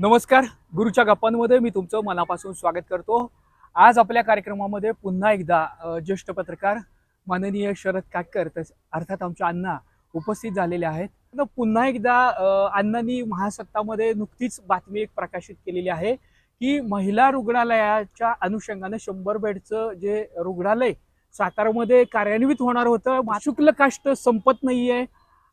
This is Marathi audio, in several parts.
नमस्कार गुरुच्या गप्पांमध्ये मी तुमचं मनापासून स्वागत करतो. आज आपल्या कार्यक्रमामध्ये पुन्हा एकदा ज्येष्ठ पत्रकार माननीय शरद काटकर तस अर्थात आमच्या अण्णा उपस्थित झालेले आहेत. पुन्हा एकदा अण्णांनी महासत्तामध्ये नुकतीच बातमी एक प्रकाशित केलेली आहे की महिला रुग्णालयाच्या अनुषंगाने शंभर बेडचं जे रुग्णालय सातारामध्ये कार्यान्वित होणार होतं. शुक्ल काष्ट संपत नाहीये.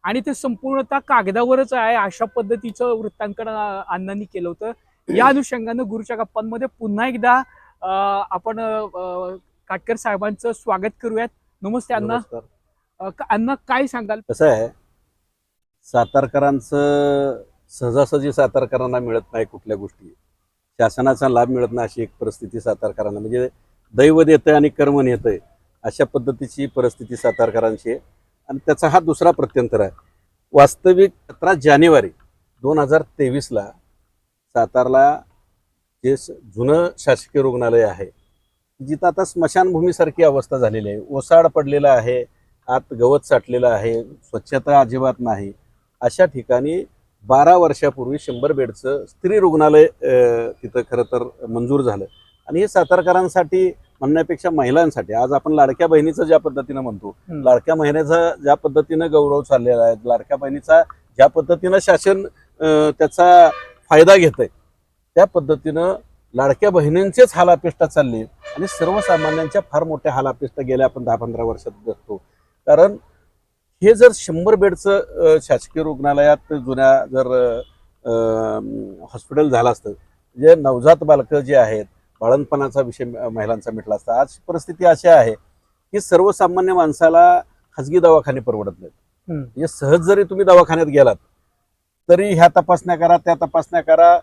आणि ते संपूर्णतः कागदावरच आहे. अशा पद्धतीचं वृत्तांकन अण्णांनी केलं होतं. या अनुषंगानं गुरुच्या गप्पांमध्ये पुन्हा एकदा आपण काटकर साहेबांचं स्वागत करूयात. नमस्ते अण्णा. अण्णा काय सांगाल? कसं आहे? सातारकरांचं सहजासहजी सातारकरांना मिळत नाही कुठल्या गोष्टी. शासनाचा लाभ मिळत नाही अशी एक परिस्थिती सातारकरांना. म्हणजे दैव देतंय आणि कर्म नेतंय. अशा पद्धतीची परिस्थिती सातारकरांची आहे. आणि त्याचा हा दुसरा प्रत्यंतर आहे. वास्तविक सतरा जानेवारी दोन हजार तेवीसला सातारला जे जुनं शासकीय रुग्णालय आहे जिथं आता स्मशानभूमीसारखी अवस्था झालेली आहे. ओसाड पडलेला आहे आत गवत साठलेलं आहे स्वच्छता अजिबात नाही. अशा ठिकाणी बारा वर्षापूर्वी शंभर बेडचं स्त्री रुग्णालय तिथं खरं तर मंजूर झालं. आणि हे सातारकरांसाठी म्हणण्यापेक्षा महिलांसाठी आज आपण लाडक्या बहिणीचं ज्या पद्धतीनं म्हणतो. लाडक्या महिन्याचा ज्या पद्धतीनं गौरव चाललेला आहे लाडक्या बहिणीचा ज्या पद्धतीनं शासन त्याचा फायदा घेत आहे त्या पद्धतीनं लाडक्या बहिणींचेच हालापेष्टा चालली आणि सर्वसामान्यांच्या फार मोठ्या हालापेष्टा गेल्या आपण दहा पंधरा वर्षात बघतो कारण हे जर शंभर बेडचं शासकीय रुग्णालयात जुन्या जर हॉस्पिटल झालं असतं जे नवजात बालकं जे आहेत बाळणपणाचा विषय महिलांचा मिटला असता. आज परिस्थिती अशी आहे की सर्वसामान्य माणसाला खाजगी दवाखाने परवडत नाहीत. म्हणजे सहज जरी तुम्ही दवाखान्यात गेलात तरी ह्या तपासण्या करा त्या तपासण्या करा.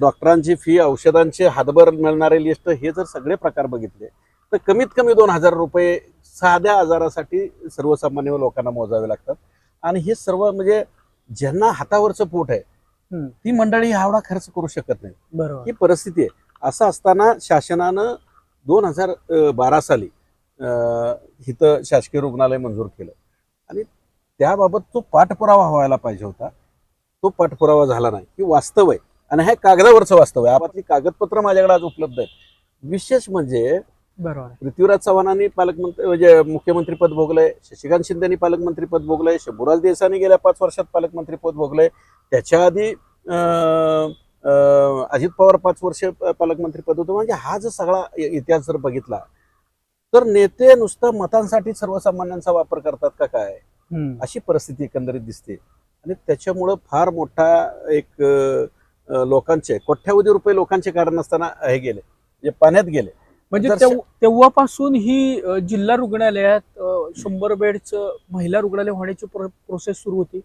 डॉक्टरांची फी औषधांचे हातभर मिळणारे लिस्ट हे जर सगळे प्रकार बघितले तर कमीत कमी दोन हजार रुपये साध्या आजारासाठी सर्वसामान्य लोकांना मोजावे लागतात. आणि हे सर्व म्हणजे ज्यांना हातावरचं पोट आहे. ती मंडळी एवढा खर्च करू शकत नाही ही परिस्थिती आहे. असं असताना शासनानं दोन हजार बारा साली इथं शासकीय रुग्णालय मंजूर केलं. आणि त्याबाबत तो पाठपुरावा व्हायला पाहिजे होता. तो पाठपुरावा झाला नाही. ही वास्तव आहे. आणि हे कागदावरचं वास्तव आहे. आपातली कागदपत्र माझ्याकडे आज उपलब्ध आहेत. विशेष म्हणजे बरोबर. पृथ्वीराज चव्हाणांनी पालकमंत्री म्हणजे मुख्यमंत्री पद भोगलंय. शशिकांत शिंदेनी पालकमंत्री पद भोगलंय. शंभूराज देसाईंनी गेल्या पाच वर्षात पालकमंत्री पद भोगलंय. त्याच्या आधी अजित पवार पाच वर्ष पालकमंत्री पद होतं. म्हणजे हा जर सगळा इतिहास जर बघितला तर नेते नुसतं मतांसाठी सर्वसामान्यांचा वापर करतात का काय. अशी परिस्थिती एकंदरीत दिसते. आणि त्याच्यामुळं फार मोठा एक लोकांचे कोट्यावधी रुपये लोकांचे कारण असताना हे गेले म्हणजे पाण्यात गेले. म्हणजे तेव्हापासून ही जिल्हा रुग्णालयात शंभर बेडचं महिला रुग्णालय होण्याची प्रोसेस सुरू होती.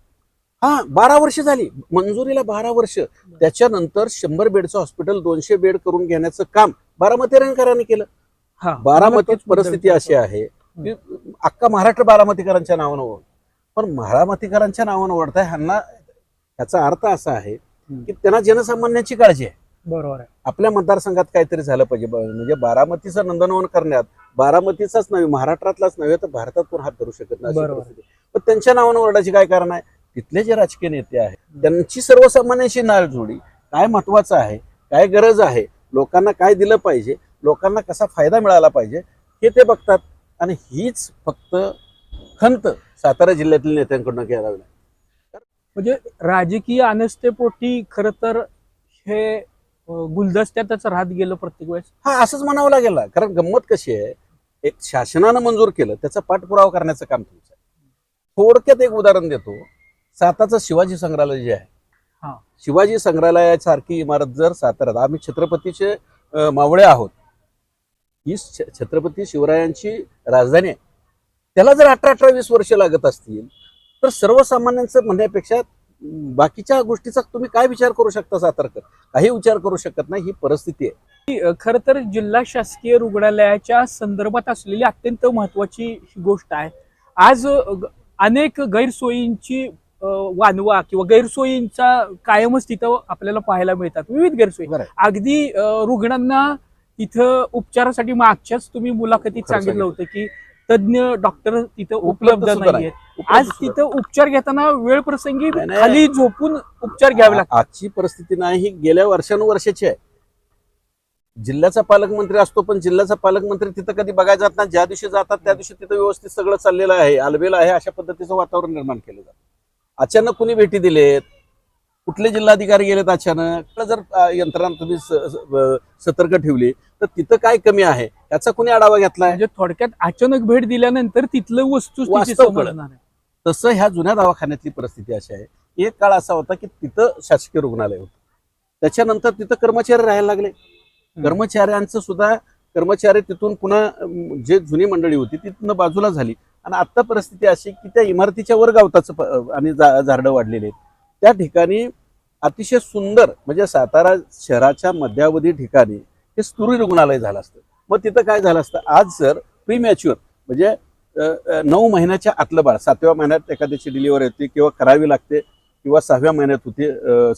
हा बारा वर्ष झाली. मंजुरीला बारा वर्ष. त्याच्यानंतर शंभर बेडचं हॉस्पिटल दोनशे बेड करून घेण्याचं काम बारामती रणकरांनी केलं. बारामतीत परिस्थिती अशी आहे की अख्खा महाराष्ट्र बारामतीकरांच्या नावानं ओढ पण बारामतीकरांच्या नावानं ओढताय ह्यांना ह्याचा अर्थ असा आहे की त्यांना जनसामान्यांची काळजी आहे. बरोबर आहे. आपल्या मतदारसंघात काहीतरी झालं पाहिजे. म्हणजे बारामतीचं नंदनवन करण्यात बारामतीचाच नव्हे महाराष्ट्रातलाच नव्हे तर भारतात कोण हात धरू शकत नाही. पण त्यांच्या नावानं ओरडायची काय कारण आहे? तिथले जे राजकीय नेते आहेत त्यांची सर्वसामान्यांशी नाळ जोडी काय महत्वाचं आहे काय गरज आहे लोकांना काय दिलं पाहिजे लोकांना कसा फायदा मिळाला पाहिजे हे ते बघतात. आणि हीच फक्त खंत सातारा जिल्ह्यातील नेत्यांकडून घ्यावी म्हणजे राजकीय अनस्थेपोटी खर तर हे गुलदस्त्यातच राहत गेलं प्रत्येक वेळेस. हा असंच म्हणावं लागेल कारण गंमत कशी आहे एक शासनानं मंजूर केलं त्याचा पाठपुरावा करण्याचं काम तुमचं आहे. थोडक्यात एक उदाहरण देतो. साताचं शिवाजी संग्रहालय जे आहे. हा. शिवाजी संग्रहालयासारखी इमारत जर साताऱ्यात आम्ही छत्रपतीचे मावळे आहोत. ही छत्रपती शिवरायांची राजधानी आहे. त्याला जर अठरा अठरा वीस वर्ष लागत असतील तर सर्वसामान्यांचं म्हणण्यापेक्षा बाकीच्या गोष्टीचा तुम्ही काय विचार करू शकता सातारकर? काही विचार करू शकत नाही ही परिस्थिती आहे. खर तर जिल्हा शासकीय रुग्णालयाच्या संदर्भात असलेली अत्यंत महत्वाची गोष्ट आहे. आज अनेक गैरसोयींची वानवा किंवा गैरसोयींचा कायमच तिथं आपल्याला पाहायला मिळतात. विविध गैरसोयी. बरं. अगदी अ, रुग्णांना तिथं उपचारासाठी मागच्याच तुम्ही मुलाखतीत सांगितलं होतं की तज्ञ डॉक्टर तिथं उपलब्ध उपलब्ध सुद्धा नाहीयेत. आज. तिथं उपचार घेताना वेळ प्रसंगी नाही, नाही. खाली झोपून उपचार घ्यावे लागतात. आजची परिस्थिती नाही ही गेल्या वर्षानुवर्षाची आहे. जिल्ह्याचा पालकमंत्री असतो पण जिल्ह्याचा पालकमंत्री तिथं कधी बघायला जात नाही. ज्या दिवशी जातात त्या दिवशी तिथं व्यवस्थित सगळं चाललेलं आहे आलबेला आहे अशा पद्धतीचं वातावरण निर्माण केलं जातं. अचानक कुणी भेटी दिलेत? कुठले जिल्हाधिकारी गेलेत अचानक? जर यंत्रणा तुम्ही सतर्क ठेवली तर तिथं काय कमी आहे? याचा कुणी आढावा घेतलाय? म्हणजे थोडक्यात अचानक भेट दिल्यानंतर तिथलं वस्तू तसं ह्या जुन्या दवाखान्यातली परिस्थिती अशी आहे. एक काळ असा होता की तिथं शासकीय रुग्णालय होतं. त्याच्यानंतर तिथं कर्मचारी राहायला लागले. कर्मचाऱ्यांचं सुद्धा कर्मचारी तिथून पुन्हा जे जुनी मंडळी होती तिथनं बाजूला झाली. आणि आता परिस्थिती अशी की त्या इमारतीच्या वर गावताचं आणि झाडं वाढलेली आहेत. त्या ठिकाणी अतिशय सुंदर म्हणजे सातारा शहराच्या मध्यावधी ठिकाणी हे स्तुरी रुग्णालय झालं असतं. मग तिथं काय झालं असतं? आज जर प्री मॅच्युअर म्हणजे नऊ महिन्याच्या आतलं बाळ सातव्या महिन्यात एखाद्याची डिलिव्हरी होती किंवा करावी लागते किंवा सहाव्या महिन्यात होती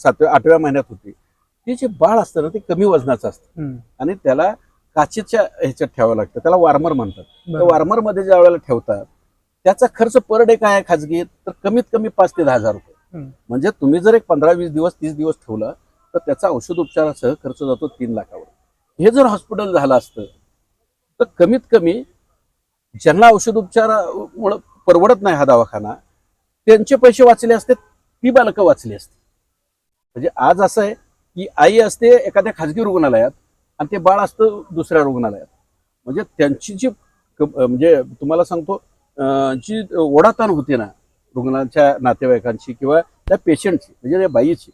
सातव्या आठव्या महिन्यात होती. ते जे बाळ असतं ना ते कमी वजनाचं असतं. आणि त्याला काचेच्या ह्याच्यात ठेवावं लागतं. त्याला वार्मर म्हणतात. त्या बरोबर. वार्मरमध्ये ज्या वेळेला ठेवतात त्याचा खर्च पर डे काय आहे खाजगी? तर कमीत कमी पाच ते दहा हजार रुपये. म्हणजे तुम्ही जर एक पंधरा वीस दिवस तीस दिवस ठेवलं तर त्याचा औषध उपचारासह खर्च जातो तीन लाखावर. हे जर हॉस्पिटल झालं असतं तर कमीत कमी ज्यांना औषध उपचारामुळं परवडत नाही हा दवाखाना त्यांचे पैसे वाचले असते ती बालकं वाचली असते. म्हणजे आज असं आहे की आई असते एखाद्या खाजगी रुग्णालयात आणि ते बाळ असतं दुसऱ्या रुग्णालयात. म्हणजे त्यांची जी म्हणजे तुम्हाला सांगतो जी ओढाताण होते ना रुग्णाच्या नातेवाईकांची किंवा त्या पेशंटची म्हणजे त्या बाईची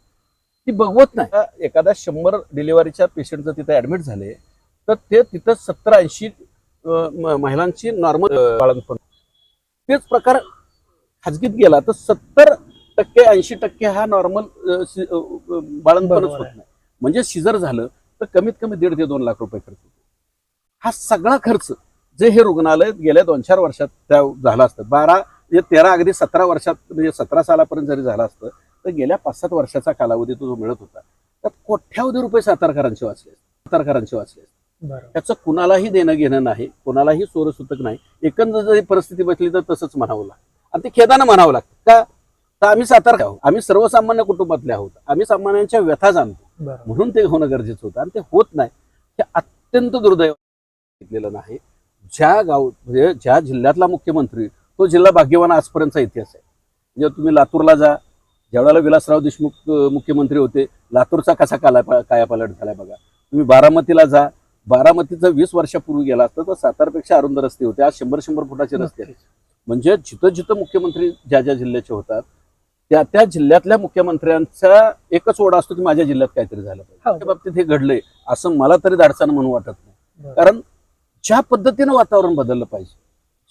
ती बघवत नाही. आता एखाद्या शंभर डिलिव्हरीच्या पेशंट जर तिथे ऍडमिट झाले तर ते तिथं सत्तर ऐंशी महिलांची नॉर्मल बाळंतपण. तेच प्रकार खाजगीत गेला तर सत्तर टक्के ऐंशी टक्के हा नॉर्मल बाळंतपणच होत. नाही. म्हणजे शिजर झालं तर कमीत कमी दीड ते दोन लाख रुपये खर्च होतो. हा सगळा खर्च जे हे रुग्णालय गेल्या दोन चार वर्षात त्या झाला असतं. बारा म्हणजे तेरा अगदी सतरा वर्षात म्हणजे सतरा सालापर्यंत जरी झालं असतं तर गेल्या पाच सात वर्षाचा कालावधी तो जो मिळत होता त्यात कोट्यावधी रुपये सातारकरांचे वाचले. सातारकरांचे वाचले. त्याचं कुणालाही देणं घेणं नाही कुणालाही सोरसूतक नाही. एकंदर जरी परिस्थिती बसली तर तसंच म्हणावं लागतं. आणि ते खेदानं म्हणावं लागतं. का? तर आम्ही सातारा आहोत. आम्ही सर्वसामान्य कुटुंबातले आहोत. आम्ही सामान्यांच्या व्यथा जाणतो. म्हणून ते होणं गरजेचं होतं. आणि ते होत नाही. हे अत्यंत दुर्दैव घेतलेलं नाही. ज्या गाव म्हणजे ज्या जिल्ह्यातला मुख्यमंत्री तो जिल्हा भाग्यवान आजपर्यंतचा इतिहास आहे. म्हणजे तुम्ही लातूरला जा. ज्यावेळेला विलासराव देशमुख मुख्यमंत्री होते लातूरचा कसा काला कायापालट झालाय बघा. तुम्ही बारामतीला जा. बारामतीचं वीस वर्षापूर्वी गेला असतं तर सातारपेक्षा अरुंद रस्ते होते. आज शंभर शंभर फुटाचे रस्ते आहेत. म्हणजे जिथं जिथं मुख्यमंत्री ज्या ज्या जिल्ह्याचे होतात त्या त्या जिल्ह्यातल्या मुख्यमंत्र्यांचा एकच ओढा असतो की माझ्या जिल्ह्यात काहीतरी झालं पाहिजे. हो. त्या बाबतीत हे घडलंय. असं मला तरी धाडसानं म्हणून वाटत नाही. कारण ज्या पद्धतीनं वातावरण बदललं पाहिजे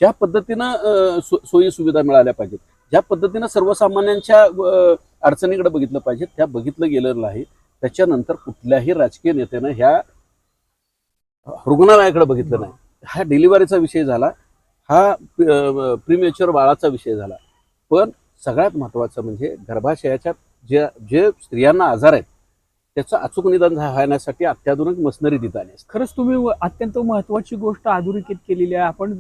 ज्या पद्धतीनं सो- सोयी सुविधा मिळाल्या पाहिजेत ज्या पद्धतीनं सर्वसामान्यांच्या अडचणीकडे बघितलं पाहिजे त्या बघितलं गेलं नाही त्याच्यानंतर कुठल्याही राजकीय नेत्यानं ह्या रुग्णालयाकडे बघितलं नाही. हा डिलिव्हरीचा विषय झाला हा प्रीमेच्युअर बाळाचा विषय झाला. पण सगळ्यात महत्वाचं म्हणजे गर्भाशयाच्या ज्या जे स्त्रियांना आजार आहेत त्याचं अचूक निदान होण्यासाठी अत्याधुनिक मशनरी देत आली खरंच तुम्ही अत्यंत महत्वाची गोष्ट अधोरेखित केलेली आहे. आपण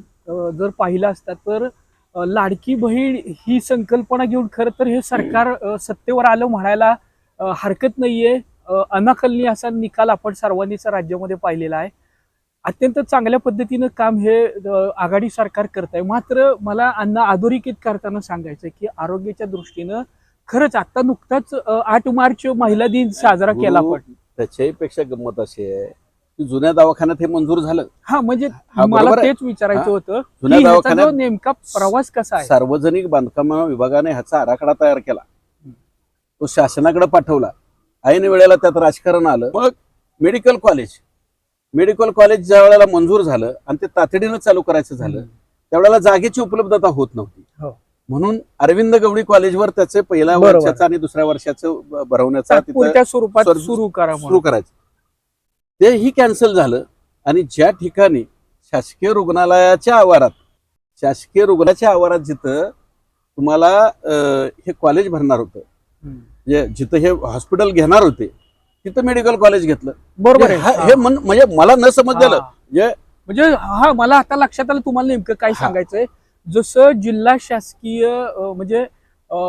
जर पाहिलं असतात तर लाडकी बहीण ही संकल्पना घेऊन खरं तर हे सरकार सत्तेवर आलं म्हणायला हरकत नाहीये. अ, अनाकलनी असा निकाल आपण सर्वांनीच राज्यामध्ये पाहिलेला आहे. अत्यंत चांगल्या पद्धतीनं काम हे आघाडी सरकार करत आहे मात्र मला अन्न अधोरेखित करताना सांगायचं आहे की आरोग्याच्या दृष्टीनं खरंच आता नुकताच आठ मार्च महिला दिन साजरा केला आपण. त्याच्याही पेक्षा गंमत अशी आहे की जुन्या दवाखान्यात हे मंजूर झालं. हा म्हणजे मला. तेच विचारायचं. होतं जुन्या दवाखान्यात नेमका प्रवास कसा आहे? सार्वजनिक बांधकाम विभागाने ह्याचा आराखडा तयार केला. तो शासनाकडे पाठवला. ऐन वेळेला त्यात राजकारण आलं. मग मेडिकल कॉलेज मेडिकल कॉलेज ज्या वेळेला मंजूर झालं आणि ते तातडीनं चालू करायचं झालं त्यावेळेला जागेची उपलब्धता होत नव्हती. हो. म्हणून अरविंद गवळी कॉलेजवर त्याचे पहिल्या. वर्षाचं आणि दुसऱ्या वर्षाचं भरवण्याचा तिथं स्वरूपात स्वर- सुरू करा सुरू करायचं तेही कॅन्सल झालं आणि ज्या ठिकाणी शासकीय रुग्णालयाच्या आवारात शासकीय रुग्णाच्या आवारात जिथं तुम्हाला हे कॉलेज भरणार होतं म्हणून. जे जिथं हे हॉस्पिटल घेणार होते तिथं मेडिकल कॉलेज घेतलं बरोबर हे- हे म्हणजे मला न समजलेलं हा. म्हणजे म्हणजे हा मला आता लक्षात आलं तुम्हाला नेमकं काय हा. सांगायचंय जसं जिल्हा शासकीय म्हणजे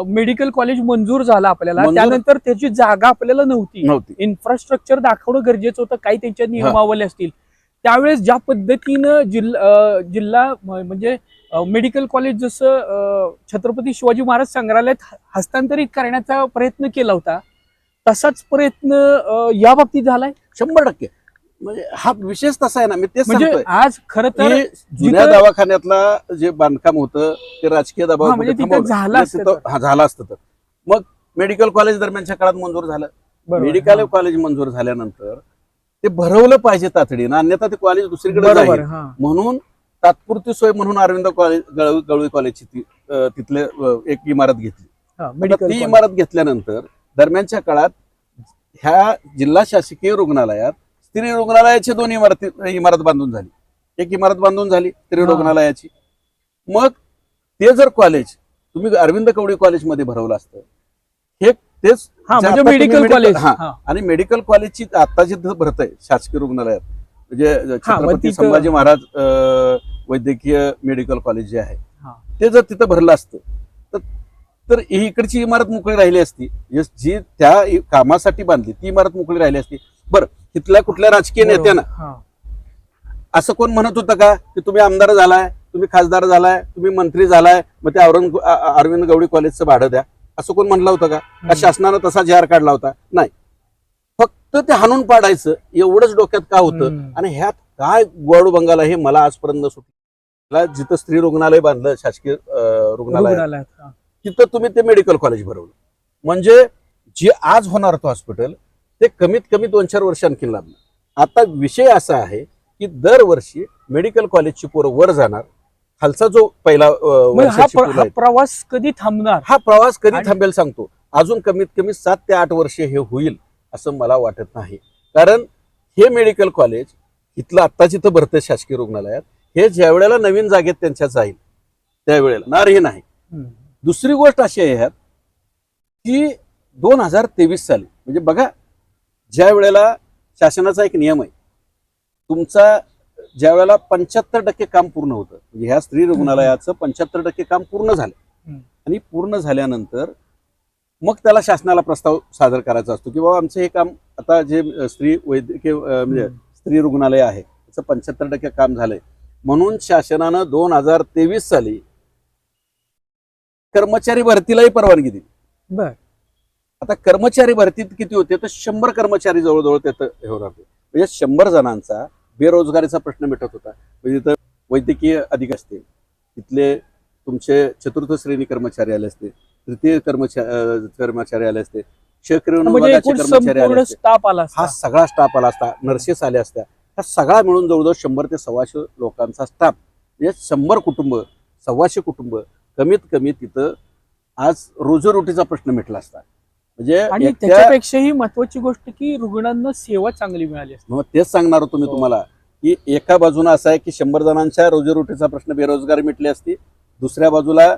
मेडिकल कॉलेज मंजूर झालं आपल्याला त्यानंतर त्याची जागा आपल्याला नव्हती. इन्फ्रास्ट्रक्चर दाखवणं गरजेचं होतं काही त्यांच्या नियमावली असतील. त्यावेळेस ज्या पद्धतीनं जिल्हा जिल्हा म्हणजे मेडिकल कॉलेज जसं छत्रपती शिवाजी महाराज संग्रहालयात हस्तांतरित करण्याचा प्रयत्न केला होता तसाच प्रयत्न या बाबतीत झालाय? शंभर टक्के. हा विशेष तसा आहे ना मी तेच म्हणजे सांगतोय. आज खरं तर जुन्या दवाखान्यातला जे बांधकाम होतं ते राजकीय दबाव म्हणजे झालं असतं तर. मग मेडिकल कॉलेज दरम्यानच्या काळात मंजूर झालं. मेडिकल. कॉलेज मंजूर झाल्यानंतर ते भरवलं पाहिजे तातडीनं अन्यथा ते कॉलेज दुसरीकडे जाईल. म्हणून तात्पुरती सोय म्हणून अरविंद कॉलेज गवळी गवळी कॉलेजची तिथले एक इमारत घेतली. ती. इमारत घेतल्यानंतर दरम्यानच्या काळात ह्या जिल्हा शासकीय रुग्णालयात स्त्री रुग्णालयाची दोन इमारती इमारत बांधून झाली. एक इमारत बांधून झाली स्त्री. रुग्णालयाची. मग ते जर कॉलेज तुम्ही अरविंद कवडी कॉलेजमध्ये भरवलं असतं. हे तेच हा म्हणजे मेडिकल कॉलेज हा. आणि मेडिकल कॉलेजची आता जे भरत आहे शासकीय रुग्णालयात म्हणजे छत्रपती संभाजी महाराज वैद्यकीय मेडिकल कॉलेज जे आहे हा. ते जर तिथं भरलं असतं तर तर इकडची इमारत मोकळी राहिली असती. जी त्या कामासाठी बांधली ती इमारत मोकळी राहिली असती. बरं तिथल्या कुठल्या राजकीय नेत्यानं. असं कोण म्हणत होतं का की तुम्ही आमदार झालाय तुम्ही खासदार झालाय तुम्ही मंत्री झालाय मग ते औरंग अरविंद गवडी कॉलेजचं भाडं द्या. असं कोण म्हणलं होतं का? का शासनानं तसा जाहीर काढला होता? नाही. फक्त ते हाणून पाडायचं एवढंच डोक्यात का होतं. आणि ह्यात काय गोड बंगाल आहे हे मला आजपर्यंत सुटलं. जिथं स्त्री रुग्णालय बांधलं शासकीय रुग्णालय. तिथं तुम्ही ते मेडिकल कॉलेज भरवलं. म्हणजे जे आज होणार होतं हॉस्पिटल ते कमीत कमी दोन चार वर्ष आणखी लागलं आता विषय असा आहे की दरवर्षी मेडिकल कॉलेजची पोरं वर जाणार. खालचा जो पहिला हा वर्षाची प्र- हा आहेत, प्रवास कधी थांबणार? हा प्रवास कधी आणि- थांबेल सांगतो. अजून कमीत कमी सात ते आठ वर्षे हे होईल असं मला वाटत नाही. कारण हे मेडिकल कॉलेज इथलं आत्ता जिथं भरतं शासकीय रुग्णालयात. हे ज्या वेळेला नवीन जागेत त्यांच्या जाईल त्यावेळेला. नार हे नाही. हम्म. दुसरी गोष्ट अशी आहे ह्यात की दोन हजार तेवीस साली म्हणजे बघा ज्या वेळेला शासनाचा एक नियम आहे तुमचा ज्या वेळेला पंच्याहत्तर टक्के काम पूर्ण होतं म्हणजे ह्या स्त्री रुग्णालयाचं पंच्याहत्तर टक्के काम पूर्ण झालं. आणि पूर्ण झाल्यानंतर मग त्याला शासनाला प्रस्ताव सादर करायचा असतो की बाबा आमचं हे काम आता जे स्त्री वैद्यकीय म्हणजे. स्त्री रुग्णालय आहे त्याचं पंच्याहत्तर टक्के काम झालंय म्हणून शासनानं दोन हजार तेवीस साली कर्मचारी भरतीलाही परवानगी दिली बर आता कर्मचारी भरतीत किती होते तर शंभर कर्मचारी जवळजवळ तिथं हे होणार होते. म्हणजे शंभर जणांचा बेरोजगारीचा प्रश्न मिटत होता. म्हणजे तिथं वैद्यकीय अधिक असतील तिथले तुमचे चतुर्थ श्रेणी कर्मचारी आले असते तृतीय कर्मचारी कर्मचारी आले असते म्हणजे कर्मचारी आले असते स्टाफ आला हा असता. सगळा स्टाफ आला असता नर्सेस आल्या असत्या. हा सगळा मिळून जवळजवळ शंभर ते सव्वाशे लोकांचा स्टाफ म्हणजे शंभर कुटुंब सव्वाशे कुटुंब कमीत कमी तिथं आज रोजीरोटीचा प्रश्न मिटला असता. म्हणजे आणि त्याच्यापेक्षाही महत्वाची गोष्ट की रुग्णांना सेवा चांगली मिळाली असते मग तेच सांगणार होतो मी हो. तुम्हाला की एका बाजूला असं आहे की शंभर जणांच्या रोजीरोटीचा प्रश्न बेरोजगारी मिटली असती दुसऱ्या बाजूला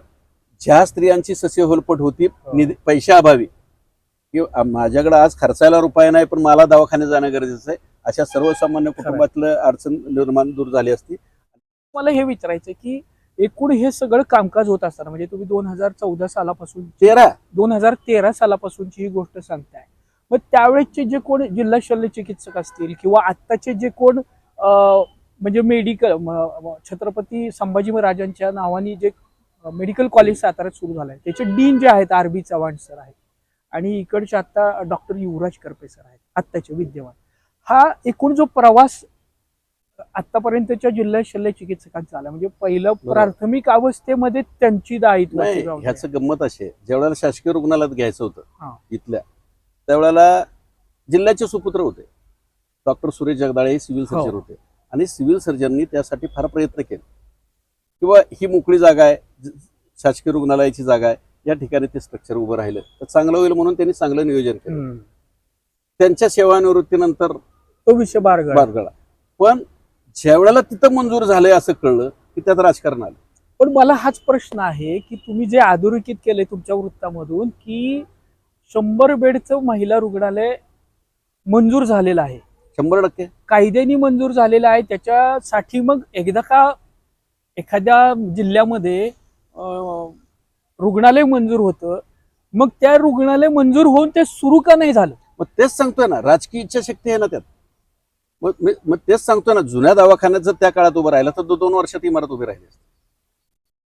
ज्या स्त्रियांची सस्य होलपट होती हो. निधी पैशाअभावी की माझ्याकडे आज खर्चायला रुपये नाही पण मला दवाखान्यात जाणं गरजेचं आहे अशा सर्वसामान्य कुटुंबातलं अडचण निर्माण दूर झाली असती मला हे विचारायचं की एकूण हे सगळं कामकाज होत असताना म्हणजे तुम्ही दोन हजार चौदा सालापासून तेरा. दोन हजार तेरा सालापासूनची ही गोष्ट सांगताय. मग त्यावेळेसचे जे कोण जिल्हा शल्य चिकित्सक असतील किंवा आत्ताचे जे कोण म्हणजे मेडिकल छत्रपती संभाजी महाराजांच्या नावाने जे मेडिकल कॉलेज साताऱ्यात सुरू झालं आहे त्याचे डीन जे आहेत आर बी चव्हाण सर आहेत. आणि इकडचे आता डॉक्टर युवराज करपे सर आहेत आत्ताचे विद्यमान. हा एकूण जो प्रवास आतापर्यंतच्या जिल्हा शल्य चिकित्सकांचा आला. म्हणजे पहिलं. प्राथमिक अवस्थेमध्ये त्यांची दायित्व नाही ह्याचं गंमत अशी आहे. ज्या वेळेला शासकीय रुग्णालयात घ्यायचं. होतं इथल्या त्यावेळेला जिल्ह्याचे सुपुत्र होते. डॉक्टर सुरेश जगदाळे हे सिव्हिल सर्जन हो. होते. आणि सिव्हिल सर्जननी त्यासाठी फार प्रयत्न केले. किंवा ही मोकळी जागा आहे शासकीय रुग्णालयाची जागा आहे या ठिकाणी ते स्ट्रक्चर उभं राहिलं. तर चांगलं होईल म्हणून त्यांनी चांगलं नियोजन केलं. त्यांच्या सेवानिवृत्तीनंतर तो विषय बारगळा. पण ज्या वेळेला तिथं मंजूर झालंय असं कळलं की त्यात राजकारण आलं. पण मला हाच प्रश्न आहे की तुम्ही जे अधोरेखित केले तुमच्या वृत्तामधून की शंभर बेडचं महिला रुग्णालय मंजूर झालेलं आहे. शंभर टक्के. कायद्याने मंजूर झालेला आहे. त्याच्यासाठी मग एकदा का एखाद्या जिल्ह्यामध्ये रुग्णालय मंजूर होतं मग त्या रुग्णालय मंजूर होऊन ते सुरू का नाही झालं? मग तेच सांगतोय ना राजकीय इच्छाशक्ती आहे ना त्यात. मग मी- मग तेच सांगतोय ना जुन्या दवाखान्यात जर त्या काळात उभं राहिलं तर दो- दोन वर्षात इमारत उभी राहिली असती.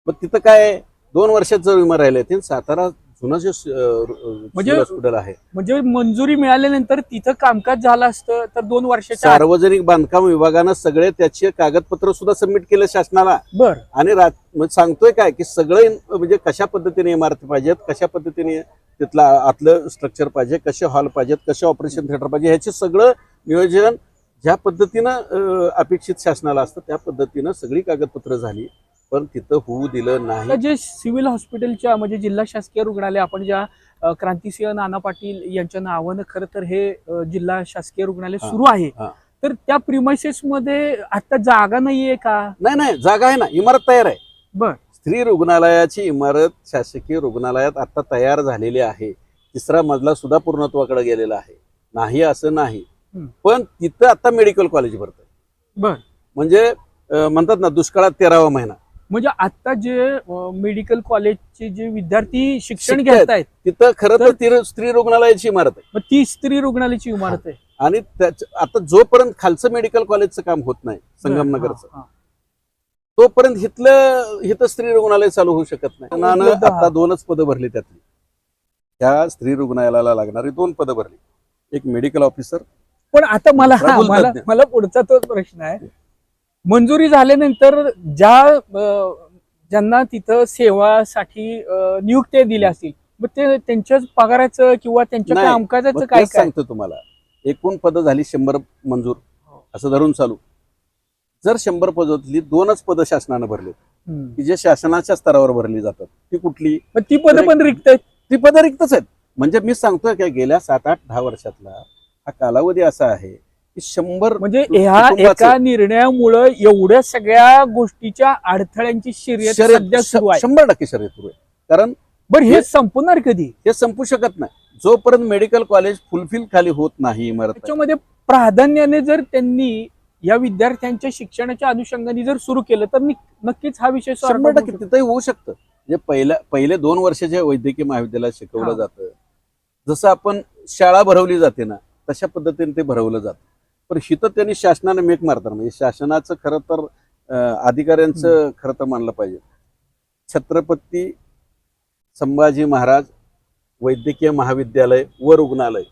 मग तिथं काय? दोन वर्षात जर इमारत राहिले ते सातारा जुनं जे म्हणजे- हॉस्पिटल आहे म्हणजे मंजुरी मिळाल्यानंतर तिथं कामकाज झालं असतं तर दोन वर्षाच्या आत- सार्वजनिक बांधकाम विभागानं सगळे त्याचे कागदपत्र सुद्धा सबमिट केले शासनाला बर आणि सांगतोय काय की सगळे म्हणजे कशा पद्धतीने इमारती पाहिजेत कशा पद्धतीने तिथलं आतलं स्ट्रक्चर पाहिजे कसे हॉल पाहिजेत कसे ऑपरेशन थिएटर पाहिजे ह्याचे सगळं नियोजन ज्या पद्धतीनं अपेक्षित शासनाला असतं त्या पद्धतीनं सगळी कागदपत्र झाली. पण तिथं होऊ दिलं नाही. जे सिव्हिल हॉस्पिटलच्या म्हणजे जिल्हा शासकीय रुग्णालय आपण ज्या क्रांतिसिंह नाना पाटील यांच्या नावानं खरं तर हे जिल्हा शासकीय रुग्णालय सुरू आहे. तर त्या प्रिमायसेस मध्ये आता जागा नाहीये का? नाही नाही जागा आहे ना इमारत तयार आहे. बर. स्त्री रुग्णालयाची इमारत शासकीय रुग्णालयात आता तयार झालेली आहे. तिसरा मजला सुद्धा पूर्णत्वाकडे गेलेला आहे. नाही असं नाही. पण तिथं आता मेडिकल कॉलेज भरतंय. बर. म्हणजे म्हणतात ना दुष्काळात तेरावा महिना. म्हणजे आता जे मेडिकल कॉलेजचे जे विद्यार्थी शिक्षण. घेत आहेत. तिथं खरं तर स्त्री रुग्णालयाची इमारत आहे. ती स्त्री रुग्णालयाची इमारत आहे. आणि त्याच आता जोपर्यंत खालचं मेडिकल कॉलेजचं काम होत नाही संगमनगरचं. तोपर्यंत हिथलं हिथं स्त्री रुग्णालय चालू होऊ शकत नाही. नानं हा. आता दोनच पदं भरली त्यातली. त्या स्त्री रुग्णालयाला लागणारी दोन पदं भरली. एक मेडिकल ऑफिसर पण आता मला मला तज्ञ. मला पुढचा तोच प्रश्न आहे. मंजुरी झाल्यानंतर ज्या अ, ज्यांना तिथं सेवासाठी अ, नियुक्त्या दिल्या असतील मग ते त्यांच्याच पगाराचं किंवा त्यांच्या नाही, कामकाजाचं मग काय तेच काय? सांगतो तुम्हाला. एकूण पदं झाली शंभर मंजूर हो. असं धरून चालू. जर शंभर पदातली दोनच पदं शासनानं भरली हम्म. की जे शासनाच्या स्तरावर भरली जातात. ती कुठली? मग ती पदं पण रिक्त आहेत. ती पदं रिक्तच आहेत. म्हणजे मी सांगतोय काय गेल्या सात आठ दहा वर्षातला हा कालावधी असा आहे की शंभर म्हणजे ह्या एका निर्णयामुळं एवढ्या सगळ्या गोष्टीच्या अडथळ्यांची शर्यत सध्या सुरू आहे. शंभर टक्के शर्यत सुरू आहे. कारण बरं हे संपणार कधी? हे संपू शकत नाही. जोपर्यंत मेडिकल कॉलेज फुलफिल खाली होत नाही इमारत. त्याच्यामध्ये प्राधान्याने जर त्यांनी या विद्यार्थ्यांच्या शिक्षणाच्या अनुषंगाने जर सुरू केलं तर नक्कीच हा विषय शंभर टक्के. तिथंही होऊ शकतं. म्हणजे पहिल्या पहिले दोन वर्षाच्या वैद्यकीय महाविद्यालयात शिकवलं. जातं जसं आपण शाळा भरवली जाते ना तशा पद्धतीने ते भरवलं जातं. पण हिथं त्यांनी शासनाने मेक मारतात म्हणजे शासनाचं खरं तर अधिकाऱ्यांचं खरं तर मानलं पाहिजे. छत्रपती संभाजी महाराज वैद्यकीय महाविद्यालय व रुग्णालय.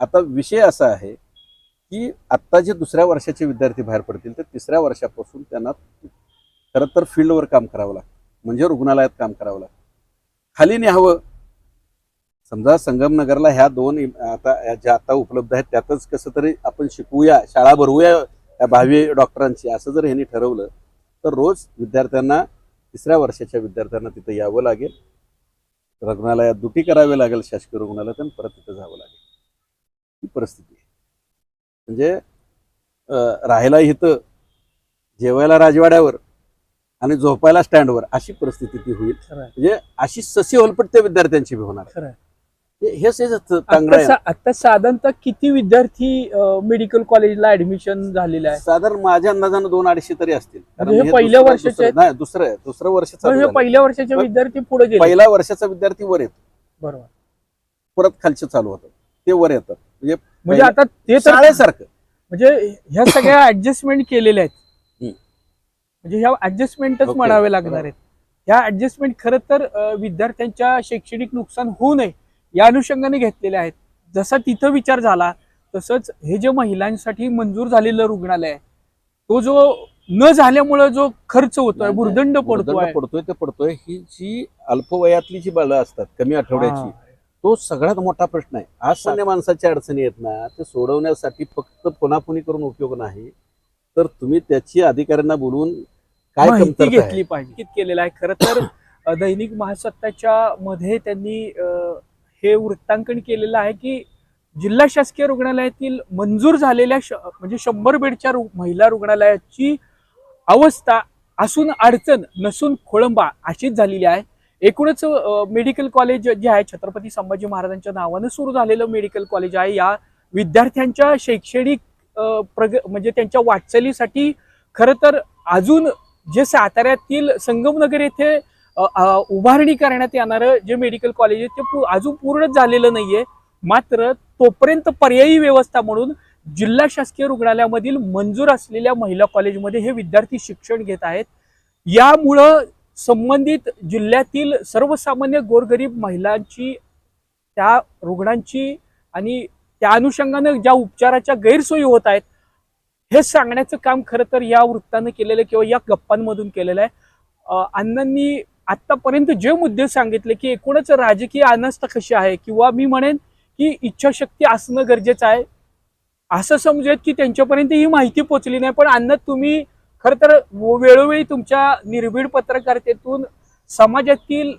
आता विषय असा आहे की आत्ता जे दुसऱ्या वर्षाचे विद्यार्थी बाहेर पडतील तर तिसऱ्या वर्षापासून त्यांना खरं तर फील्डवर काम करावं लागतं. म्हणजे रुग्णालयात काम करावं लागतं. खाली न्यावं. समजा संगमनगरला ह्या दोन आता ज्या आता उपलब्ध आहेत त्यातच कसं तरी आपण शिकवूया शाळा भरवूया या भावी डॉक्टरांची असं जर ह्यांनी ठरवलं तर रोज विद्यार्थ्यांना तिसऱ्या वर्षाच्या विद्यार्थ्यांना तिथं यावं लागेल. रुग्णालयात दुटी करावी लागेल शासकीय रुग्णालयात आणि परत तिथं जावं लागेल. ही परिस्थिती आहे. म्हणजे राहायला इथं जेवायला राजवाड्यावर आणि झोपायला स्टँडवर अशी परिस्थिती ती होईल. म्हणजे अशी ससी होलपट त्या विद्यार्थ्यांची बी होणार हेच हेच आता साधारणतः किती विद्यार्थी मेडिकल कॉलेजला ऍडमिशन झालेले आहे? साधारण माझ्या अंदाजानं दोन अडीचशे तरी असतील. पहिल्या वर्षाचे दुसरं- दुसरं आहे. दुसरं वर्ष मग चालू झालं. पहिल्या वर्षाचे विद्यार्थी पुढे गेले. पहिल्या वर्षाचा विद्यार्थी वर येतो. बरोबर. परत खालचे चालू होतं. ते वर येतात म्हणजे म्हणजे आता ते शाळेसारखं. म्हणजे ह्या सगळ्या ऍडजस्टमेंट केलेल्या आहेत. म्हणजे ह्या ऍडजस्टमेंटच. म्हणावे लागणार आहेत. ह्या ऍडजस्टमेंट खरं तर विद्यार्थ्यांच्या शैक्षणिक नुकसान होऊ नये. या अनुषंगाने घेतलेल्या आहेत. जसा तिथं विचार झाला तसंच हे जे महिलांसाठी मंजूर झालेलं रुग्णालय आहे तो जो न झाल्यामुळे जो खर्च होतोय. भुर्दंड पडतोय. पडतोय ते पडतोय. ही जी अल्पवयातली जी बाळं असतात कमी आठवड्याची. तो सगळ्यात मोठा प्रश्न आहे. आज सामान्य माणसाच्या अडचणी आहेत ना ते सोडवण्यासाठी फक्त पुन्हा करून उपयोग नाही. तर तुम्ही त्याची अधिकाऱ्यांना बोलवून काय माहिती घेतली पाहिजे. केलेलं आहे? खरं तर दैनिक महासत्ताच्या मध्ये त्यांनी हे वृत्तांकन केलेलं आहे की जिल्हा शासकीय रुग्णालयातील मंजूर झालेल्या श- म्हणजे शंभर बेडच्या रु- महिला रुग्णालयाची अवस्था असून अडचण नसून खोळंबा अशीच झालेली आहे. एकूणच मेडिकल कॉलेज जे आहे छत्रपती संभाजी महाराजांच्या नावानं सुरू झालेलं मेडिकल कॉलेज आहे. या विद्यार्थ्यांच्या शैक्षणिक प्रग म्हणजे त्यांच्या वाटचालीसाठी खरं तर अजून जे साताऱ्यातील संगमनगर येथे उभारणी करण्यात येणारं जे मेडिकल कॉलेज आहे ते अजून पूर्णच झालेलं नाहीये. मात्र तोपर्यंत पर्यायी व्यवस्था म्हणून जिल्हा शासकीय रुग्णालयामधील मंजूर असलेल्या महिला कॉलेजमध्ये हे विद्यार्थी शिक्षण घेत आहेत. यामुळं संबंधित जिल्ह्यातील सर्वसामान्य गोरगरीब महिलांची त्या रुग्णांची आणि त्या अनुषंगानं ज्या उपचाराच्या गैरसोयी होत आहेत हे सांगण्याचं काम खरं तर या वृत्तानं केलेलं आहे किंवा या गप्पांमधून केलेलं आहे. अण्णांनी आतापर्यंत जे मुद्दे सांगितले की एकूणच राजकीय अनास्था कशी आहे किंवा मी म्हणेन की इच्छाशक्ती असणं गरजेचं आहे असं समजूयात की त्यांच्यापर्यंत ही माहिती पोचली नाही. पण अण्णा तुम्ही खरं तर वेळोवेळी तुमच्या निर्भीड पत्रकारितेतून समाजातील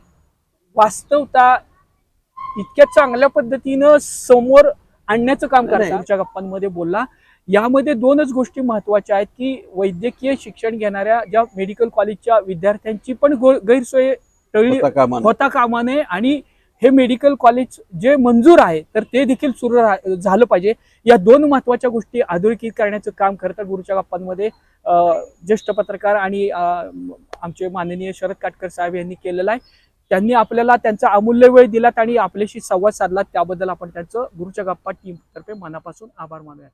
वास्तवता इतक्या चांगल्या पद्धतीनं समोर आणण्याचं काम. करता तुमच्या गप्पांमध्ये बोलला. यामध्ये दोनच गोष्टी महत्त्वाच्या आहेत की वैद्यकीय शिक्षण घेणाऱ्या ज्या मेडिकल कॉलेजच्या विद्यार्थ्यांची पण गैरसोय टळली होता कामा नये. होता कामा नये आणि हे मेडिकल कॉलेज जे मंजूर आहे तर ते देखील सुरू झालं पाहिजे. या दोन महत्त्वाच्या गोष्टी अधोरेखित करण्याचं काम खरं तर गुरुच्या गप्पांमध्ये. ज्येष्ठ पत्रकार आणि आमचे माननीय शरद काटकर साहेब यांनी केलेलं आहे. त्यांनी आपल्याला त्यांचा अमूल्य वेळ दिलात आणि आपल्याशी संवाद साधला त्याबद्दल आपण त्यांचं गुरुच्या गप्पा टीम तर्फे मनापासून आभार मानूया